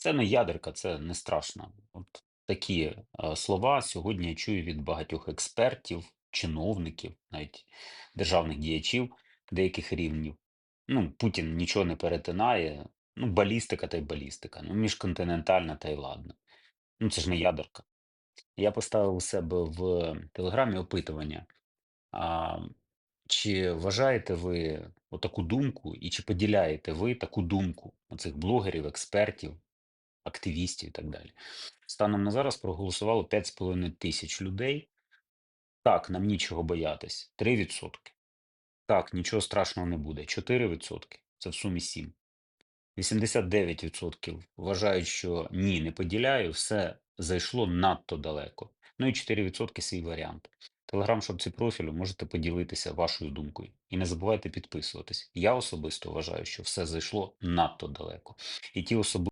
Це не ядерка, це не страшно. От такі е, слова сьогодні я чую від багатьох експертів, чиновників, навіть державних діячів деяких рівнів. Ну, Путін нічого не перетинає. Ну, балістика та й балістика. Ну, міжконтинентальна та й ладно. Ну, це ж не ядерка. Я поставив у себе в Телеграмі опитування. А, чи вважаєте ви отаку думку, і чи поділяєте ви таку думку оцих блогерів, експертів, активістів і так далі? Станом на зараз проголосувало 5,5 тисяч людей. Так, нам нічого боятись 3%. Так, нічого страшного не буде 4%. Це в сумі 7. 89% вважають, що ні, не поділяю, все зайшло надто далеко. Ну і 4% свій варіант. Телеграм-шапці профілю можете поділитися вашою думкою. І не забувайте підписуватись. Я особисто вважаю, що все зайшло надто далеко. І ті особи.